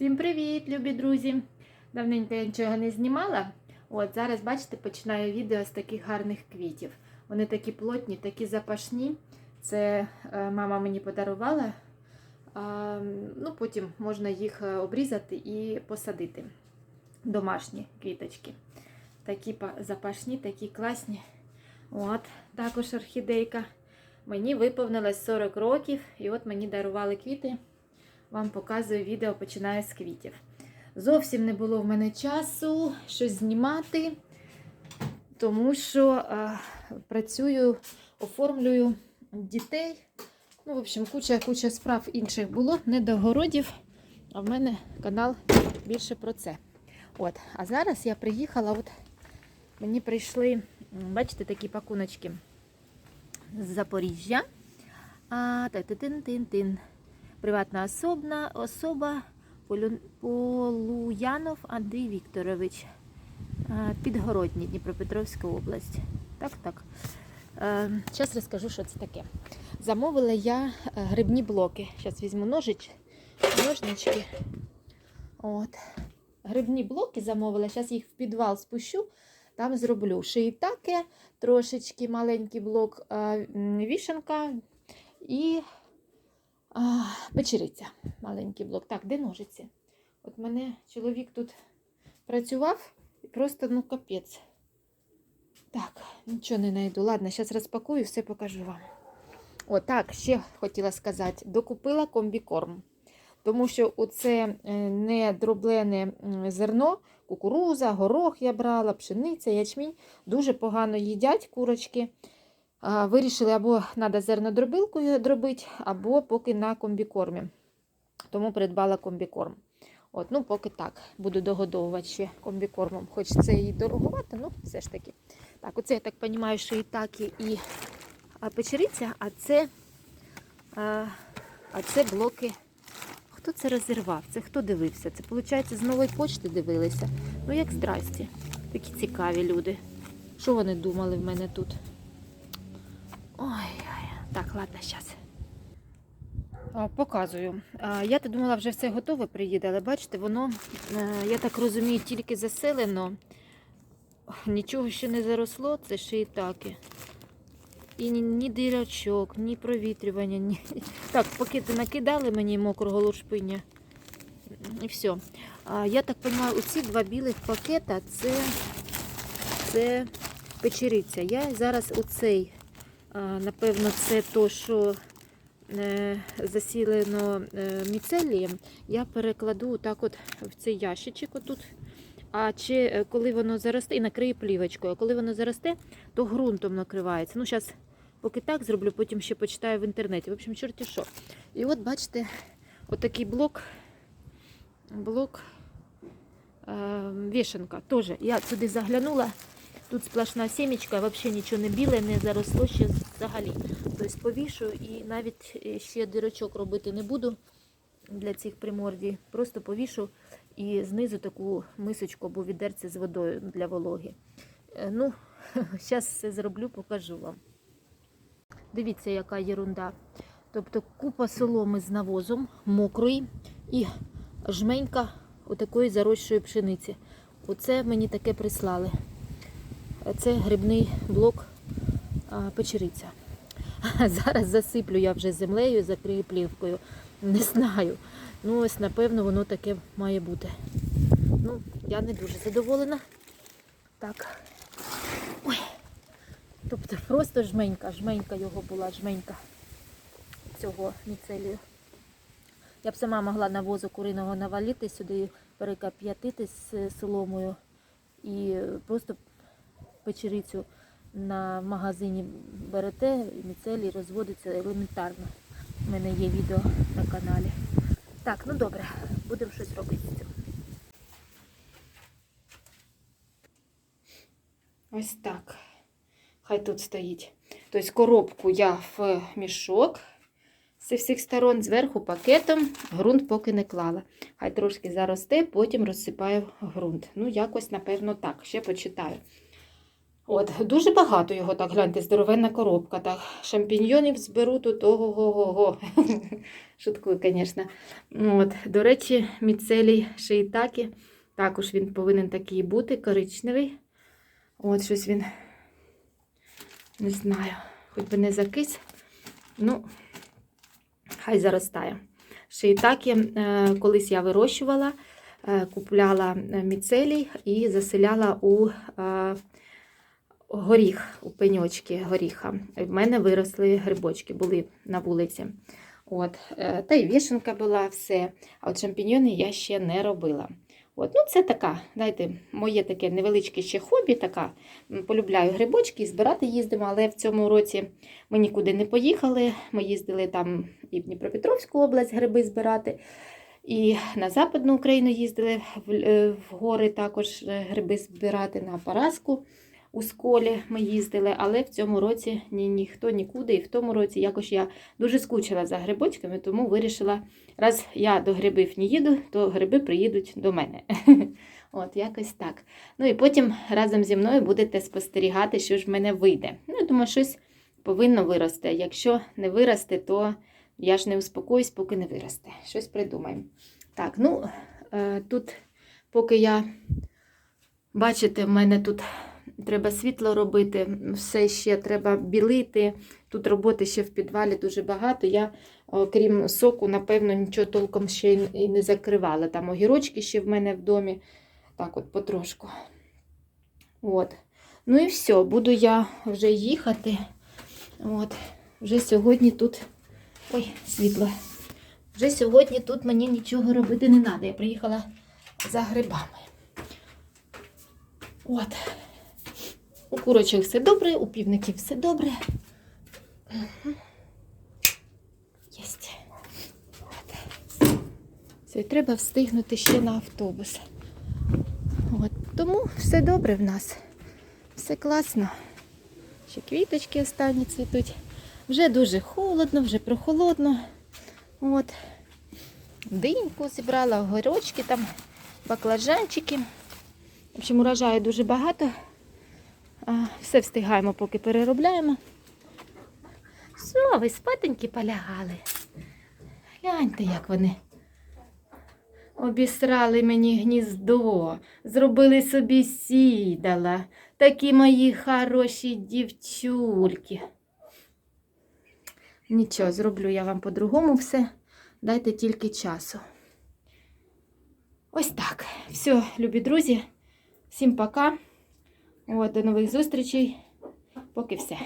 Всім привіт, любі друзі! Давненько я нічого не знімала. От зараз, бачите, починаю відео з таких гарних квітів. Вони такі плотні, такі запашні. Це е, мама мені подарувала. Ну, потім можна їх е, обрізати і посадити. Домашні квіточки. Такі запашні, такі класні. От, також орхідейка. Мені виповнилось 40 років, і от мені дарували квіти вам показую відео починаю з квітів. Зовсім не було в мене часу щось знімати, тому що е, працюю, оформлюю дітей. Ну, в общем, куча куча справ інших було, не до городів, а в мене канал більше про це. От, а зараз я приїхала, от мені прийшли, бачите, такі пакуночки з Запоріжжя. А, та-ти-тин-тин-тин приватна особна особа Полуянов Андрій Вікторович, Е, Підгородні, Дніпропетровська область. Так, так. Зараз розкажу, що це таке. Замовила я е, грибні блоки. Зараз візьму ножич, ножнички. От. Грибні блоки замовила. Зараз їх в підвал спущу, там зроблю шиїтаки, трошечки маленький блок, е, вішенка і а, печериця, маленький блок. Так, де ножиці? От мене чоловік тут працював і просто ну капець. Так, нічого не знайду. Ладно, зараз розпакую, все покажу вам. О, так, ще хотіла сказати, докупила комбікорм. Тому що оце е, не дроблене зерно, кукуруза, горох я брала, пшениця, ячмінь. Дуже погано їдять курочки. Вирішили, або треба зернодробилкою дробити, або поки на комбікормі. Тому придбала комбікорм. От, ну, поки так, буду догодовувати ще комбікормом. Хоч це і дороговато, ну все ж таки. Так, оце, я так розумію, що і так, і печериця, а це, а, а це блоки. Хто це розірвав? Це хто дивився? Це, виходить, з нової почти дивилися. Ну, як здрасті. Такі цікаві люди. Що вони думали в мене тут? Так, ладно, зараз. Показую. Я то думала, вже все готове приїде, але бачите, воно, е, я так розумію, тільки заселено. Нічого ще не заросло, це шиїтаки. І ні, ні дирочок, ні провітрювання, ні. Так, пакети накидали мені мокрого лушпиня. І все. Я так розумію, оці два білих пакета це, це печериця. Я зараз оцей, напевно, це то, що е, засілено е, міцелієм, я перекладу так от в цей ящичок отут. А чи е, коли воно заросте, і накрию плівочкою, а коли воно заросте, то ґрунтом накривається. Ну, зараз поки так зроблю, потім ще почитаю в інтернеті. В общем, чорті що. І от бачите, отакий блок, блок е, вішенка. Теж я туди заглянула. Тут сплошна сімечка, взагалі нічого не біле, не заросло ще взагалі. Тобто повішу і навіть е, ще дирочок робити не буду для цих примордій. Просто повішу і знизу таку мисочку або відерце з водою для вологи. Е, Ну, зараз все зроблю, покажу вам. Дивіться, яка єрунда. Тобто купа соломи з навозом, мокрої і жменька отакої зарощої пшениці. Оце мені таке прислали. Це грибний блок печериця. Зараз засиплю я вже землею, закрию плівкою. Не знаю. Ну, ось, напевно, воно таке має бути. Ну, я не дуже задоволена. Так. Ой. Тобто просто жменька, жменька його була, жменька цього міцелію. Я б сама могла навозу куриного навалити сюди, перекап'ятити з соломою і просто печерицю на магазині берете, міцелій розводиться елементарно. У мене є відео на каналі. Так, ну добре, будемо щось робити. Ось так. Хай тут стоїть. Тобто коробку я в мішок з всіх сторон, зверху пакетом, ґрунт поки не клала. Хай трошки заросте, потім розсипаю ґрунт. Ну, якось, напевно, так. Ще почитаю. От, дуже багато його, так гляньте, здоровенна коробка. Так, шампіньйонів зберу тут ого-го-го. Шуткую, звісно. От, до речі, міцелій шиїтакі. Також він повинен такий бути, коричневий. От щось він, не знаю, хоч би не закис. Ну, хай заростає. Шиїтакі е, колись я вирощувала, е, купляла е, міцелій і заселяла у горіх, у пеньочки горіха. В мене виросли грибочки, були на вулиці. От, е, та й вішенка була, все. А от шампіньйони я ще не робила. От, ну Це така, знаєте, моє таке невеличке ще хобі. така. Полюбляю грибочки, збирати їздимо, але в цьому році ми нікуди не поїхали. Ми їздили там і в Дніпропетровську область гриби збирати, і на Западну Україну їздили в, е, гори також е, гриби збирати на Параску. У сколі ми їздили, але в цьому році ні, ніхто нікуди. І в тому році якось я дуже скучила за грибочками, тому вирішила, раз я до грибів не їду, то гриби приїдуть до мене. От, якось так. Ну і потім разом зі мною будете спостерігати, що ж в мене вийде. Ну, я думаю, щось повинно вирости. Якщо не виросте, то я ж не успокоюсь, поки не виросте. Щось придумаємо. Так, ну е, тут, поки я, бачите, в мене тут треба світло робити, все ще треба білити. Тут роботи ще в підвалі дуже багато. Я, окрім соку, напевно, нічого толком ще і не закривала. Там огірочки ще в мене в домі. Так от потрошку. От. Ну і все, буду я вже їхати. От. Вже сьогодні тут. Ой, світло. Вже сьогодні тут мені нічого робити не треба. Я приїхала за грибами. От. У курочок все добре, у півників все добре. Єсть. От. Треба встигнути ще на автобус. От. Тому все добре в нас. Все класно. Ще квіточки останні цвітуть. Вже дуже холодно, вже прохолодно. От. Диньку зібрала, огірочки там, баклажанчики. В общем, урожаю дуже багато. Все встигаємо, поки переробляємо. Що, ви спатеньки полягали? Гляньте, як вони. Обісрали мені гніздо, зробили собі сідала. Такі мої хороші дівчульки. Нічого, зроблю я вам по-другому все. Дайте тільки часу. Ось так. Все, любі друзі. Всім пока. От, до нових зустрічей. Поки все.